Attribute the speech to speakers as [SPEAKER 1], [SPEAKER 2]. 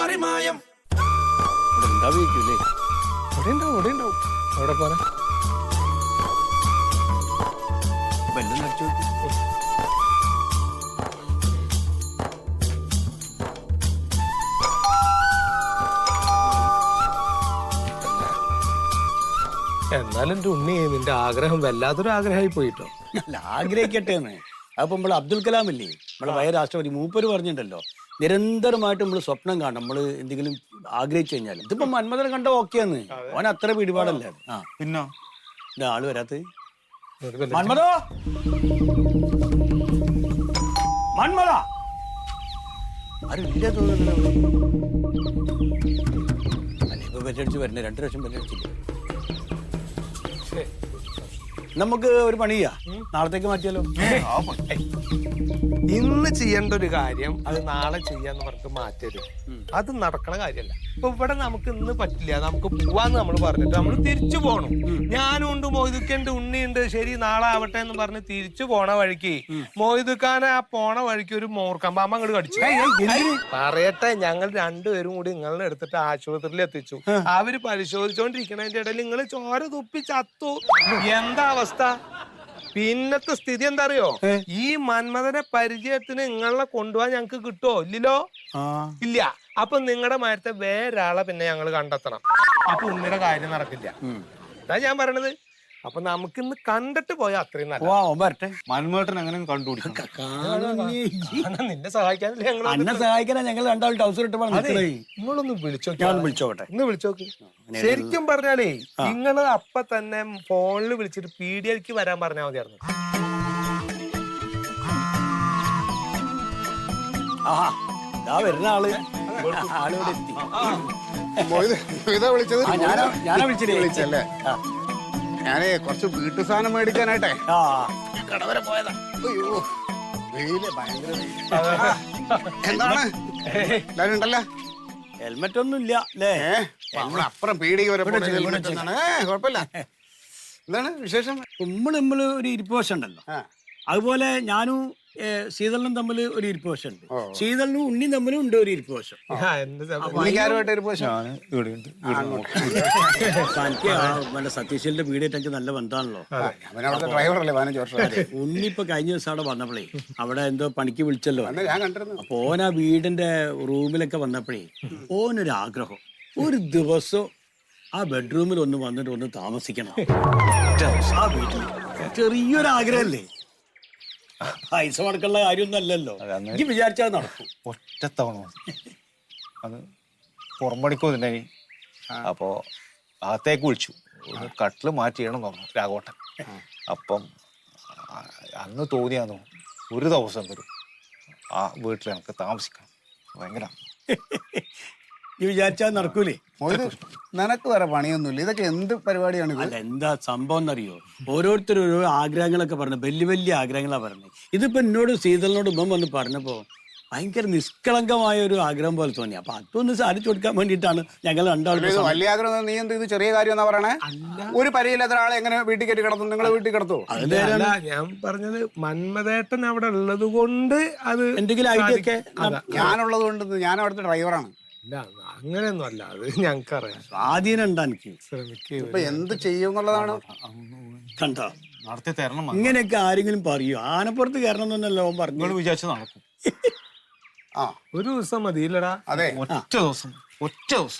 [SPEAKER 1] മറിമായം.
[SPEAKER 2] എന്നാലും എന്റെ ഉണ്ണി നിന്റെ ആഗ്രഹം വല്ലാത്തൊരു ആഗ്രഹമായി പോയിട്ടോ?
[SPEAKER 3] അല്ല ആഗ്രഹിക്കട്ടെ എന്ന്. അപ്പൊ നമ്മൾ അബ്ദുൽ കലാം ഇല്ലേ നമ്മളെ വയ രാഷ്ട്രപതി മൂപ്പര് പറഞ്ഞിട്ടുണ്ടല്ലോ നിരന്തരമായിട്ട് നമ്മൾ സ്വപ്നം കാണും നമ്മൾ എന്തെങ്കിലും ആഗ്രഹിച്ചു കഴിഞ്ഞാൽ ഇതിപ്പോ മന്മഥനെ കണ്ട ഓക്കെയാന്ന്. ഓൻ അത്ര പിടിപാടല്ല? ആ.
[SPEAKER 4] പിന്നെ?
[SPEAKER 3] ആൾ വരാത്ത. മന്മഥോ? മന്മഥ! ആരും തോന്നുന്നില്ല അല്ലെ ഇപ്പൊ ബെല്ലടിച്ച് വരണേ രണ്ടു ലക്ഷം ബെല്ലടിച്ചില്ല. നമുക്ക് ഒരു പണിയാ. നാളത്തേക്ക് മാറ്റിയാലോ?
[SPEAKER 2] ഇന്ന് ചെയ്യേണ്ട ഒരു കാര്യം അത് നാളെ ചെയ്യാന്ന് പറഞ്ഞിട്ട് മാറ്റരുത്. അത് നടക്കണ കാര്യമല്ല ഇപ്പൊ ഇവിടെ നമുക്ക് ഇന്ന് പറ്റില്ല. നമുക്ക് പോവാന്ന് നമ്മൾ പറഞ്ഞിട്ട് നമ്മൾ തിരിച്ചു പോകണം ഞാനും ഉണ്ട് മൊയ്തുക്കുണ്ട് ഉണ്ണിയുണ്ട്. ശരി നാളെ ആവട്ടെ എന്ന് പറഞ്ഞ് തിരിച്ചു പോണ വഴിക്ക് മൊയ്തുക്കാനെ ആ പോണ വഴിക്ക് ഒരു മോർക്കമ്പാമ്പ അങ്ങോട്ട് കടിച്ചു. പറയട്ടെ ഞങ്ങൾ രണ്ടുപേരും കൂടി നിങ്ങളുടെ എടുത്തിട്ട് ആശുപത്രിയിൽ എത്തിച്ചു. അവർ പരിശോധിച്ചോണ്ടിരിക്കണതിന്റെ ഇടയിൽ നിങ്ങൾ ചോര തുപ്പി ചത്തു. എന്താ അവസ്ഥ? പിന്നത്തെ സ്ഥിതി എന്താ അറിയോ ഈ മന്മഥനെ പരിചയത്തിന് നിങ്ങളെ കൊണ്ടുപോകാൻ ഞങ്ങക്ക് കിട്ടുമോ ഇല്ലല്ലോ? ഇല്ല. അപ്പൊ നിങ്ങളുടെ മരത്തെ വേറൊരാളെ പിന്നെ ഞങ്ങൾ കണ്ടെത്തണം. അപ്പൊ ഉണ്ണിയുടെ കാര്യം നടക്കില്ല. അതാ ഞാൻ പറയണത്. അപ്പൊ നമുക്ക് ഇന്ന് കണ്ടിട്ട് പോയാൽ അത്രയും നല്ല
[SPEAKER 3] വാ ഓൻ വരട്ടെ.
[SPEAKER 4] മന്മേട്ടൻ അങ്ങനെ
[SPEAKER 2] കാരണം നിന്നെ സഹായിക്കാനല്ലേ ഞങ്ങൾ
[SPEAKER 3] അന്നെ സഹായിക്കാനാ ഞങ്ങൾ രണ്ടാൾ ടൗസർ ഇട്ട്
[SPEAKER 2] നിങ്ങളൊന്ന്
[SPEAKER 3] ഞാൻ വിളിച്ചോട്ടെ
[SPEAKER 2] ഇന്ന് വിളിച്ചോക്ക്. ശരിക്കും പറഞ്ഞാലേ നിങ്ങൾ അപ്പൊ തന്നെ ഫോണിൽ വിളിച്ചിട്ട് പി ഡി എൽക്ക് വരാൻ പറഞ്ഞാൽ മതിയായിരുന്നു
[SPEAKER 3] വരുന്ന ആൾ. എത്തി.
[SPEAKER 5] വിളിച്ചത്?
[SPEAKER 3] ഞാനാ ഞാനാ വിളിച്ചല്ലേ ആ.
[SPEAKER 5] ഞാനേ കുറച്ച് വീട്ടു സാധനം മേടിക്കാനായിട്ടെ.
[SPEAKER 3] ആ.
[SPEAKER 5] കടവരെ പോയതാ. അയ്യോ വെയിൽ ഭയങ്കര എന്താണ്? എല്ലാരും ഉണ്ടല്ലോ?
[SPEAKER 3] ഹെൽമെറ്റ് ഒന്നും ഇല്ല അല്ലേ
[SPEAKER 5] അവിടെ അപ്പുറം പീടിക വരെ? കുഴപ്പമില്ല. എന്താണ് വിശേഷം?
[SPEAKER 3] നമ്മൾ നമ്മൾ ഒരു ഇരിപ്പ് വശം ഉണ്ടല്ലോ
[SPEAKER 5] ആ.
[SPEAKER 3] അതുപോലെ ഞാനും ശീതളനും തമ്മിൽ ഒരു ഇരിപ്പ് വശമുണ്ട്. ശീതളനും ശീതളിനും ഉണ്ണിയും തമ്മിലും ഉണ്ട് ഒരു ഇരിപ്പ് വശം. എനിക്ക് മറ്റേ സതീശന്റെ വീടായിട്ട് എനിക്ക് നല്ല ബന്ധമാണല്ലോ. ഉണ്ണി ഇപ്പൊ കഴിഞ്ഞ ദിവസം അവിടെ വന്നപ്പോഴേ അവിടെ എന്തോ പണിക്ക് വിളിച്ചല്ലോ. അപ്പൊ ഓൻ ആ വീടിന്റെ റൂമിലൊക്കെ വന്നപ്പോഴേ ഓനൊരു ആഗ്രഹം ഒരു ദിവസം ആ ബെഡ്റൂമിൽ ഒന്ന് വന്നിട്ട് ഒന്ന് താമസിക്കണം. ആ വീട്ടിൽ. ചെറിയൊരു ആഗ്രഹമല്ലേ പൈസ മടക്കുള്ള കാര്യമൊന്നും അല്ലല്ലോ എനിക്ക് വിചാരിച്ചാൽ നടക്കും.
[SPEAKER 4] ഒറ്റത്തവണ മതി. അത് പുറമ്പടിക്കോ ഇതിനെ അപ്പോ അകത്തേക്ക് വിളിച്ചു. ഒന്ന് കട്ടിൽ മാറ്റിയണം പറഞ്ഞു രാഘവട്ടൻ അപ്പം ആ, അന്ന് തോന്നിയാന്നു ഒരു ദിവസം വരും. ആ വീട്ടിൽ എനിക്ക് താമസിക്കണം. ഭയങ്കര
[SPEAKER 3] നീ വിചാരിച്ചാൽ നടക്കൂലേ?
[SPEAKER 5] മൊയ്ത് നിനക്ക് വേറെ പണിയൊന്നുമില്ല. ഇതൊക്കെ എന്ത് പരിപാടിയാണ് ഇത്?
[SPEAKER 3] അല്ല എന്താ സംഭവം എന്നറിയോ? ഓരോരുത്തരും ഓരോ ആഗ്രഹങ്ങളൊക്കെ പറഞ്ഞു വലിയ വലിയ ആഗ്രഹങ്ങളാ പറഞ്ഞത് ഇതിപ്പോ എന്നോട് സീതലിനോട് ഇപ്പം വന്ന് പറഞ്ഞപ്പോ ഭയങ്കര നിഷ്കളങ്കമായ ഒരു ആഗ്രഹം പോലെ തോന്നി. അപ്പൊ അതൊന്ന് സാധിച്ചു കൊടുക്കാൻ വേണ്ടിയിട്ടാണ് ഞങ്ങൾ രണ്ടാളും
[SPEAKER 5] ഇത് വലിയ ആഗ്രഹം നീ എന്ത് ഇത് ചെറിയ കാര്യം എന്നാ പറയണേ? ഒരു പരിചയമില്ലാത്ത ആളെ എങ്ങനെ വീട്ടിൽ കയറ്റി കിടത്തും? നിങ്ങളെ വീട്ടിൽ കിടത്തുവോ?
[SPEAKER 2] അല്ല ഞാൻ പറഞ്ഞത് മന്മദേട്ടൻ അവിടെ ഉള്ളത് കൊണ്ട് അത്
[SPEAKER 3] എന്തെങ്കിലും ഐഡിയ ഒക്കെ
[SPEAKER 2] അതാ.
[SPEAKER 5] ഞാനുള്ളത് കൊണ്ട് ഞാൻ അവിടുത്തെ ഡ്രൈവറാണ്
[SPEAKER 2] ഇല്ല അങ്ങനെയൊന്നും അല്ല. അത് ഞങ്ങൾക്കറിയാം.
[SPEAKER 3] സ്വാധീനം ഉണ്ടാ എനിക്ക്.
[SPEAKER 2] ശ്രമിക്കുക
[SPEAKER 5] ഇപ്പൊ എന്ത് ചെയ്യും എന്നുള്ളതാണ്
[SPEAKER 3] കണ്ടോ?
[SPEAKER 4] നടത്തി തരണം മതി.
[SPEAKER 3] ഇങ്ങനെയൊക്കെ ആരെങ്കിലും പറയൂ. ആനപ്പുറത്ത് കയറണം എന്നല്ലോ ഓൻ പറഞ്ഞു
[SPEAKER 4] നിങ്ങൾ വിചാരിച്ച നടക്കും.
[SPEAKER 5] ആ.
[SPEAKER 2] ഒരു ദിവസം മതി ഇല്ലടാ
[SPEAKER 5] അതെ
[SPEAKER 4] ഒറ്റ ദിവസം. ഒറ്റ ദിവസം.